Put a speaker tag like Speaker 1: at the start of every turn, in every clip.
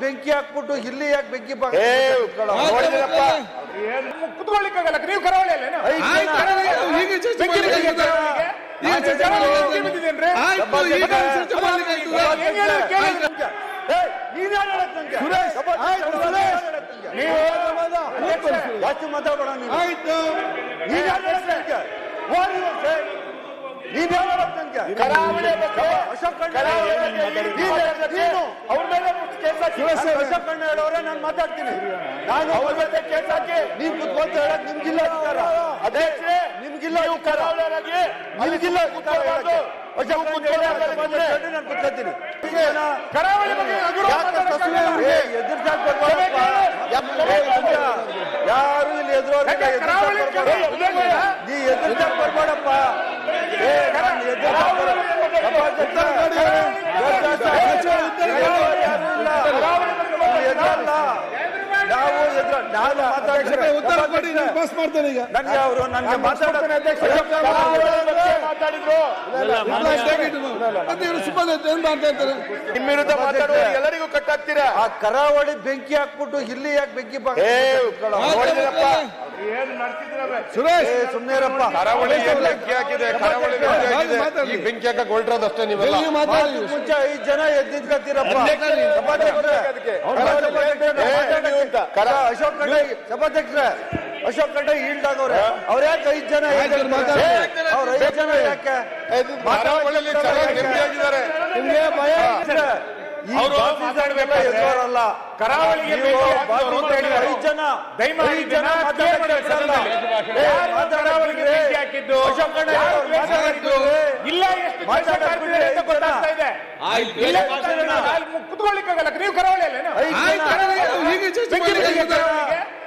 Speaker 1: ಬೆಂಕಿ ಹಾಕ್ಬಿಟ್ಟು ಇಲ್ಲಿ ಯಾಕೆ ಬೆಂಕಿ
Speaker 2: ಏ
Speaker 3: ಕುತ್ಕೊಳ್ಳಿಕ್ಕಾಗಲ್ಲ ನೀವು ಆಯ್ತು. ಕರಾವಳಿ
Speaker 4: ಆಯ್ತು, ಈಗ ಚರ್ಚೆ
Speaker 3: ಬೆಂಕಿ
Speaker 4: ಮಾಡ್ಲಿಕ್ಕೆ
Speaker 3: ಬಿದ್ದಿದೆ ಕರಾವಳಿಗೆ?
Speaker 4: ಈಗ
Speaker 3: ಆಯ್ತು,
Speaker 4: ಚರ್ಚೆ
Speaker 3: ಕರಾವಳಿ
Speaker 4: ಮಾಡ್ಲಿಕ್ಕೆ
Speaker 3: ಬೆಂಕಿ ಬಿದ್ದಿದೇನ್ರಿ?
Speaker 4: ಆಯ್ತು ಈಗ ಚರ್ಚೆ ಮಾಡ್ಲಿಕ್ಕೆ ಆಯ್ತದ?
Speaker 3: ಹೆಂಗ್ ಹೇಳೋದು ಕೇಳಿ.
Speaker 1: ನೀನ್ ಯಾರು ಹೇಳಕ್ ನಂಗೆ?
Speaker 4: ಸುರೇಶ್,
Speaker 1: ಸಭಾ-
Speaker 4: ಆಯ್ತು, ಸುರೇಶ್.
Speaker 1: ಹೇಳಕ್ ನಂಗೆ?
Speaker 3: ನೀವು
Speaker 1: ಜಾಸ್ತಿ ಮಾತಾಡಬೇಡ ನೀನು
Speaker 4: ಆಯ್ತು
Speaker 1: ನೀನ್ ಯಾರು ಹೇಳಕ್ ನಂಗೆ? What do you ನೀನ್ ಯಾರು ಹೇಳಕ್ ನಂಗೆ?
Speaker 2: ಕರಾವಳಿ ಬಗ್ಗೆ ಕರಾವಳಿ ಬಗ್ಗೆ ಅವ್ರ ಮೇಲೆ ಕೇಸ್ ಹಾಕಿ.
Speaker 1: ಅಶೋಕ್ ಕಣ್ಣ ಹೇಳೋರೆ ನಾನು ಮಾತಾಡ್ತೀನಿ. ನಾನು
Speaker 2: ಅವ್ರ ಮೇಲೆ ಕೇಸ್ ಹಾಕಿ.
Speaker 1: ನೀನ್ ಕುತ್ಕೊಂತ ಹೇಳಕ್ ನಿಮ್ಗಿಲ್ಲ ಅದೇ
Speaker 2: ಅಧ್ಯಕ್ಷರೇ
Speaker 1: ನಿಮ್ಗಿಲ್ಲ
Speaker 2: ನೀವು
Speaker 1: ಅಧಿಕಾರ
Speaker 2: ಕರಾವಳಿಯವರಾಗಿ
Speaker 1: ನಿಮ್ಗಿಲ್ಲ ಹೇಳಕ್ಕೆ. ಅಶೋಕ್ ಹೇಳೋರೆ ನಾನು ಕುತ್ಕೊತೀನಿ
Speaker 3: ಕರಾವಳಿ ಬಗ್ಗೆ.
Speaker 1: ಯಾರು ಇಲ್ಲಿ
Speaker 3: ಎದುರು.
Speaker 1: ನೀ ಎದುರ್ಸಾಕ್ ಬರ್ಬೇಡಪ್ಪ. ನಾವು.
Speaker 4: ಉತ್ತರ ಕೊಡಿ ನಾನು ಪಾಸ್ ಮಾಡ್ತೇನೆ ಈಗ.
Speaker 1: ನನಗೆ ಅವರು ನನಗೆ
Speaker 2: ಮಾತಾಡಿದ್ರು.
Speaker 4: ಮತ್ತೆ ಇವರು ಸುಮ್ಮನೆ ಏನ್ ಮಾಡ್ತಾ ಇರ್ತಾರೆ
Speaker 2: ನಿಮ್ಮ ವಿರುದ್ಧ ಮಾತಾಡುವ ಎಲ್ಲರಿಗೂ ಕಟ್ಟಾಗ್ತೀರಾ
Speaker 1: ಆ ಕರಾವಳಿ ಬೆಂಕಿ ಹಾಕ್ಬಿಟ್ಟು ಇಲ್ಲಿ ಯಾಕೆ ಬೆಂಕಿ
Speaker 2: ನೋಡಿದ್ರಪ್ಪ
Speaker 4: ಸುರೇಶ್!
Speaker 1: ಸುಮ್ಮನೆರಪ್ಪ
Speaker 5: ಕರಾವಳಿ ಬೆಂಕಿ ಹಾಕಿದೆ ಕರಾವಳಿ ಬೆಂಕಿ ಹಾಕಿದೆ. ಈ ಬೆಂಕಿ ಹಾಕಕ್ ಹೊರಟ್ರದಷ್ಟೇ ನೀವೆಲ್ಲ.
Speaker 4: ಮಾತಾಡಿ.
Speaker 1: ಮುಂಚೆ ಐದು ಜನ ಎದ್ದಿದ್ಕತ್ತೀರಪ್ಪ. ಸಭಾಧ್ಯಕ್ಷರೇ.
Speaker 2: ಅಶೋಕ್
Speaker 1: ಕರ- ಅಶೋಕ್ ಖಂಡ್ರೆ ಈಲ್ಡ್ ಆಗವ್ರೆ ಅವ್ರ ಯಾಕೆ ಐದ್ ಜನ. ಅವ್ರ ಐದ್ ಜನ ಯಾಕೆ? ನಿಮ್ಗೆ ಭಯ ಬಾಸಿಸರಿಗೆಲ್ಲ
Speaker 3: ಕರಾವಳಿಗೆ
Speaker 1: ಐದ್ ಜನ ಐದ್ ಜನ
Speaker 3: ಹಾಕಿದ್ದು?
Speaker 1: ಅಶೋಕ್.
Speaker 3: ಮಾಡಿದ್ದು? ಇಲ್ಲ ಎಷ್ಟು ಗೊತ್ತಾಗ್ತಾ ಇದೆ? ಇಲ್ಲ ಕುತ್ಕೊಳ್ಳಿಕ್ಕಾಗಲ್ಲ ನೀವು ಕರಾವಳಿಯಲ್ಲೇನು?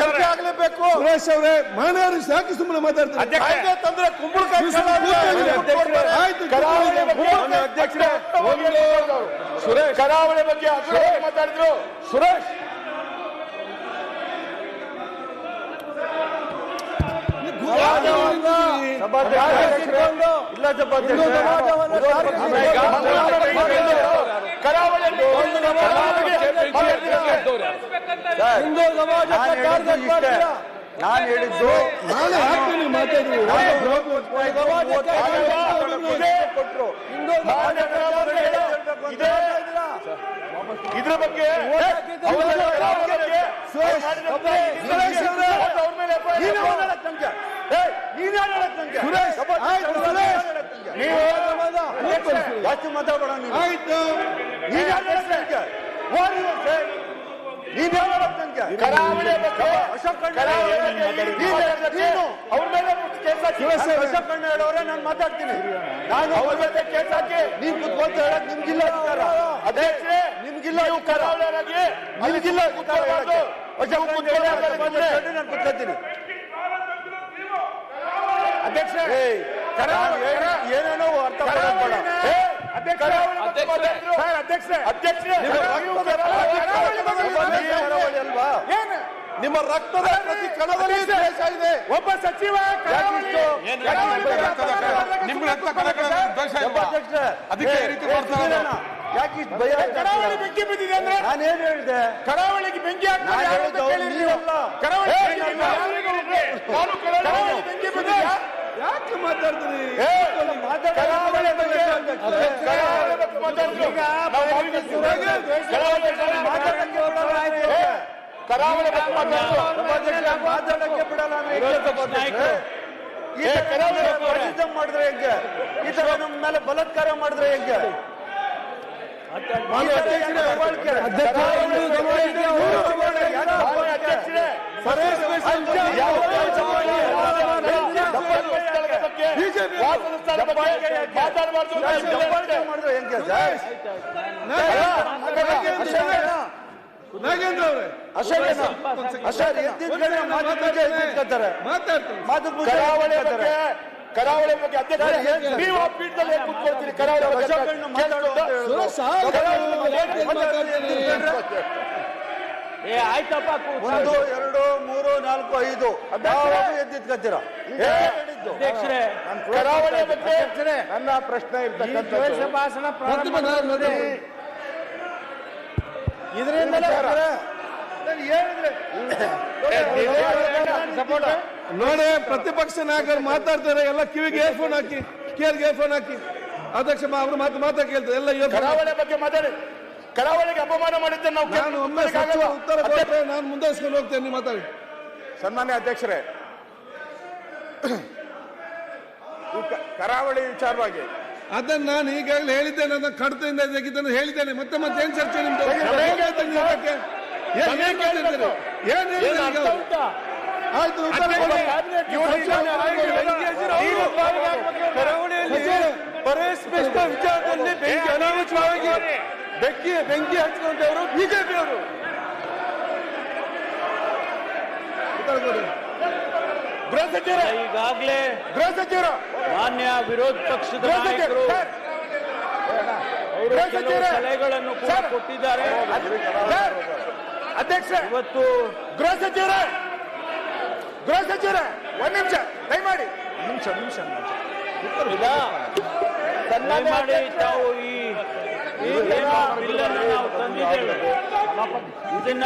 Speaker 4: ಚರ್ಚೆ
Speaker 3: ಆಗ್ಲೇಬೇಕು
Speaker 4: ಸುರೇಶ್ ಅವರೇ ಮಾನವರು ಸಾಕಿ ಸುಮ್ಮನೆ ಮಾತಾಡ್ತಾರೆ.
Speaker 2: ತಂದ್ರೆ ಕುಂಬಳಕಾಯಿ ಸುರೇಶ್ ಕರಾವಳಿ ಬಗ್ಗೆ ಮಾತಾಡಿದ್ರು. ಸುರೇಶ್.
Speaker 1: ಹಿಂದೂ ಸಮಾಜ ನಾನು ಹೇಳಿದ್ದು
Speaker 4: ಮಾತಾಡಿ.
Speaker 2: ಇದ್ರ ಬಗ್ಗೆ. ಅವ್ರ ಮೇಲೆ
Speaker 4: ಸುರೇಶ್, ಆಯ್ತು, ಸುರೇಶ್.
Speaker 1: ನೀವು ಜಾಸ್ತಿ ಮಾತಾಡೋಣ
Speaker 4: ಆಯ್ತು.
Speaker 1: ನೀನ್ ಯಾರು ಹೇಳಕ್ ನಂಗೆ? What do you say? ನೀನ್ ಯಾರು ಹೇಳಕ್ ನಂಗೆ?
Speaker 2: ಕರಾವಳಿ ಬಗ್ಗೆ
Speaker 1: ಅಶೋಕ್
Speaker 2: ಕರಾವಳಿ ಅವ್ರ ಮೇಲೆ ಕೇಸ್ ಹಾಕಿ.
Speaker 1: ನಾನು ಅಶೋಕ್ ಖಂಡ್ರೆ ಹೇಳೋರೆ ನಾನು ಮಾತಾಡ್ತೀನಿ. ನಾನು
Speaker 2: ಅವ್ರ ಮೇಲೆ ಕೇಸ್ ಹಾಕಿ.
Speaker 1: ಕುತ್ಕೊಂತ ಹೇಳಕ್ ನಿಮ್ಗಿಲ್ಲ
Speaker 2: ಅಧ್ಯಕ್ಷರೇ
Speaker 1: ನಿಮ್ಗಿಲ್ಲ ಇವು
Speaker 2: ಕರಾವಳಿಯವರಾಗಿ
Speaker 1: ನಿಮ್ಗಿಲ್ಲ ಹೇಳಕ್ಕೆ. ಅಶೋಕ್
Speaker 2: ನೀವು.
Speaker 1: ಸಭಾಧ್ಯಕ್ಷರೇ, ನಾನು ಕುತ್ಕೊತೀನಿ
Speaker 3: ಅಧ್ಯಕ್ಷ
Speaker 1: ಏಯ್
Speaker 3: ಕರಾವಳಿ-
Speaker 1: ನಾನು ಏನ್- ಏನೇನೋ ಅರ್ಥ ಮಾಡ್ಕೊಬೇಡ.
Speaker 2: ಏ,
Speaker 3: ಅಧ್ಯಕ್ಷ
Speaker 2: ಕರಾವಳಿ ಬಗ್ಗೆ ಮಾತಾಡಿದ್ರು.
Speaker 3: ಅಧ್ಯಕ್ಷ
Speaker 1: ಏನೇನೋ
Speaker 3: ಅರ್ಥ
Speaker 1: ನಿಮ್ಮ ರಕ್ತದ ಪ್ರತಿ ಕಣದಲ್ಲಿ ದ್ವೇಷ ಇದೆ.
Speaker 3: ಒಬ್ಬ ಸಚಿವ
Speaker 5: ನಿಮ್ಗೆ ರಕ್ತ ದ್ವೇಷ ಅದಕ್ಕೆ ರೀತಿ
Speaker 1: ಯಾಕೆ ಭಯ
Speaker 3: ಕರಾವಳಿ ಬೆಂಕಿ ಬಿದ್ದಿದೆ ಅಂದ್ರೆ?
Speaker 1: ನಾನೇನ್ ಹೇಳಿದೆ
Speaker 3: ಕರಾವಳಿಗೆ ಬೆಂಕಿ ನೀವು. ಕರಾವಳಿ
Speaker 1: ಸಭಾಧ್ಯಕ್ಷ ಮಾತಾಡಕ್ಕೆ ಬಿಡಲ್ಲ ಅಂದ್ರೆ ಹೆಂಗೆ ಸಭಾಧ್ಯಕ್ಷರೇ? ಈ
Speaker 2: ಏ,
Speaker 1: ತರ
Speaker 2: ಕರಾವಳಿ
Speaker 1: ನಮ್ಗೆ
Speaker 2: ಬಗ್ಗೆ
Speaker 1: fascism ಮಾಡಿದ್ರೆ ಹೆಂಗೆ ಈ ತರ ನಮ್ಮ ಮೇಲೆ ಬಲಾತ್ಕಾರ ಮಾಡಿದ್ರೆ ಹೆಂಗೆ ಈ
Speaker 4: ನಾಗೇಂದ್ರ ಅವರೇ. ಮಾತಾಡ್ತಾರೆ
Speaker 2: ಕರಾವಳಿ. ಬಗ್ಗೆ ಕರಾವಳಿ ಬಗ್ಗೆ ಅಧ್ಯಕ್ಷ ನೀವು ಆ ಪೀಠದಲ್ಲಿ ಕೂತ್ಕೊಳ್ತೀರಿ? ಕರಾವಳಿ ಬಗ್ಗೆ?
Speaker 3: ಏ ಆಯ್ತಪ್ಪ
Speaker 1: ಒಂದು ಎರಡು ಮೂರು ಐದು
Speaker 2: ಬಗ್ಗೆ
Speaker 5: ನನ್ನ ಪ್ರಶ್ನೆ
Speaker 3: ಭಾಷಣ
Speaker 4: ನಾನು ನೋಡಿ. ಪ್ರತಿಪಕ್ಷ ನಾಯಕರು ಮಾತಾಡ್ತಾರೆ ಎಲ್ಲ ಕಿವಿಗೆ ಫೋನ್ ಹಾಕಿ ಕೇಳಿಗೆ ಏರ್ ಫೋನ್ ಹಾಕಿ. ಅಧ್ಯಕ್ಷ ಮಾ- ಅವ್ರು ಮಾತು ಮಾತಾ ಕೇಳ್ತಾರೆ ಎಲ್ಲ
Speaker 2: ಕರಾವಳಿ ಬಗ್ಗೆ ಮಾತಾಡಿ. ಕರಾವಳಿಗೆ ಅಪಮಾನ ಮಾಡಿದ್ದೆ ನಾವು
Speaker 4: ನಾನು ಒಮ್ಮೆ ಉತ್ತರ ಕೊಟ್ಟರೆ ನಾನು ಮುಂದೆ ಹೋಗ್ತೇನೆ ನೀವು ಮಾತಾಡಿ.
Speaker 5: ಸನ್ಮಾನ್ಯ ಅಧ್ಯಕ್ಷರೇ ಕರಾವಳಿ ವಿಚಾರವಾಗಿ.
Speaker 4: ಅದನ್ನ ನಾನು ಈಗಾಗಲೇ ಹೇಳಿದ್ದೇನೆ ಅದನ್ನ ಕಡತದಿಂದ ತೆಗಿತಾನೆ ಹೇಳಿದ್ದೇನೆ. ಮತ್ತೆ ಮತ್ತೆ ಏನ್ ಚರ್ಚೆ ನಿಮ್ದು?
Speaker 1: ವಿಚಾರದಲ್ಲಿ ಬೆಂಕಿ ಅನಾವಶ್ಯವಾಗಿ ಬೆಂಕಿ ಬೆಂಕಿ ಹಚ್ಕೊಂಡವರು ಬಿಜೆಪಿ ಅವರು
Speaker 4: ಉತ್ತರ ಕೊಡಿ
Speaker 2: ಗೃಹ ಸಚಿವರ
Speaker 3: ಈಗಾಗಲೇ
Speaker 2: ಗೃಹ ಸಚಿವರು
Speaker 3: ಮಾನ್ಯ ವಿರೋಧ ಪಕ್ಷದ
Speaker 2: ಗೃಹ
Speaker 3: ನಾಯಕರು
Speaker 2: ಸಚಿವರು
Speaker 3: ಅವರು
Speaker 2: ಗೃಹ
Speaker 3: ಕೆಲವು ಸಲಹೆಗಳನ್ನು ಕೂಡ. ಕೊಟ್ಟಿದ್ದಾರೆ.
Speaker 2: ಸರ್, ಅಧ್ಯಕ್ಷ
Speaker 3: ಇವತ್ತು
Speaker 2: ಗೃಹ ಸಚಿವರ ಗೃಹ ಸಚಿವರ ಒಂದ್ ನಿಮಿಷ. ದಯಮಾಡಿ.
Speaker 3: ಈಗ ಮಾಡಿ ತಾವು ಈ ಈ ಏನು ಬಿಲ್ ಅನ್ನು ನಾವು ತಂದಿದ್ದೇವೆ. ಇದನ್ನ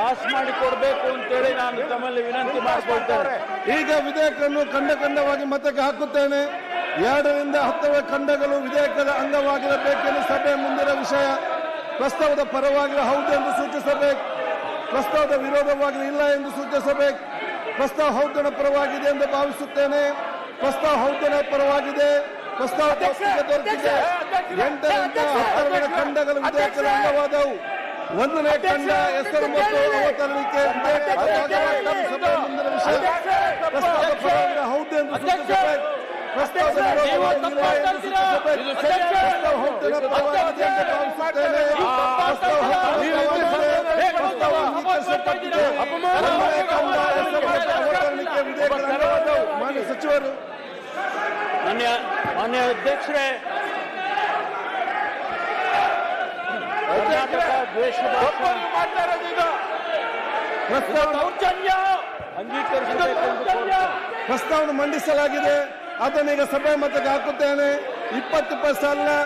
Speaker 3: ಪಾಸ್ ಮಾಡಿ ಕೊಡಬೇಕು ಅಂತೇಳಿ ನಾನು ತಮ್ಮಲ್ಲಿ ವಿನಂತಿ ಮಾಡಿಕೊಳ್ತೇನೆ.
Speaker 4: ಈಗ ವಿಧೇಯಕವನ್ನು ಖಂಡ ಖಂಡವಾಗಿ ಮತಕ್ಕೆ ಹಾಕುತ್ತೇನೆ. ಎರಡರಿಂದ ಹತ್ತರ ಖಂಡಗಳು ವಿಧೇಯಕದ ಅಂಗವಾಗಿರಬೇಕೆಂದು ಸಭೆ ಮುಂದಿನ ವಿಷಯ. ಪ್ರಸ್ತಾವದ ಪರವಾಗಿ ಹೌದು ಎಂದು ಸೂಚಿಸಬೇಕು. ಪ್ರಸ್ತಾವದ ವಿರೋಧವಾಗಿ ಇಲ್ಲ ಎಂದು ಸೂಚಿಸಬೇಕು. ಪ್ರಸ್ತಾವ ಹೌದನ ಪರವಾಗಿದೆ ಎಂದು ಭಾವಿಸುತ್ತೇನೆ. ಪ್ರಸ್ತಾವ ಹೌದನ ಪರವಾಗಿದೆ. ಪ್ರಸ್ತಾವ ದೊರಕಿದೆ ಎಂಟರಿಂದ ಹತ್ತರ ಖಂಡಗಳು ವಿಧೇಯಕದ ಅಂಗವಾದವು. ಒಂದನೇ ಕಂಡ ಹೆಸರು ಮತ್ತು ಅವತರಣಿಕೆ ವಿಧೇಯಕದ ಭಾಗವಾಗಿ ಸಭೆ ಮುಂದಿನ ವಿಷಯ ಪ್ರಸ್ತಾವದ ಪರವಾಗಿ ಹೌದು ಎಂದು ಸೂಚಿಸಬೇಕು ಪ್ರಸ್ತಾವದ ವಿರೋಧವಾಗಿ ಇಲ್ಲ ಎಂದು ಸೂಚಿಸಬೇಕು ಪ್ರಸ್ತಾವ ಹೌದನ ಪರವಾಗಿದೆ ಎಂದು ಭಾವಿಸುತ್ತೇನೆ ಪ್ರಸ್ತಾವ ಹೌದನವಾಗಿದೆ. ಪ್ರಸ್ತಾವ ಅಂಗೀಕರಿಸಲ್ಪಟ್ಟಿದೆ. ಒಂದನೇ ಹೆಸರು ಮತ್ತು ಅವತರಣಿಕೆ ವಿಧೇಯಕದ ಮಾನ್ಯ ಸಚಿವರು.
Speaker 3: ಮಾನ್ಯ ಮಾನ್ಯ ಅಧ್ಯಕ್ಷರೇ ಕರ್ನಾಟಕ ದ್ವೇಷ ಭಾಷಣ
Speaker 4: ಪ್ರಸ್ತಾವ
Speaker 3: ಅಂಗೀಕರಿಸಬೇಕು ಎಂದು ಕೋರುತ್ತೇನೆ.
Speaker 4: ಪ್ರಸ್ತಾವನೆ ಮಂಡಿಸಲಾಗಿದೆ. ಅದನ್ನೀಗ ಸಭೆ ಮತಕ್ಕೆ ಹಾಕುತ್ತೇನೆ. ಇಪ್ಪತ್ತು ಅಲ್ಲ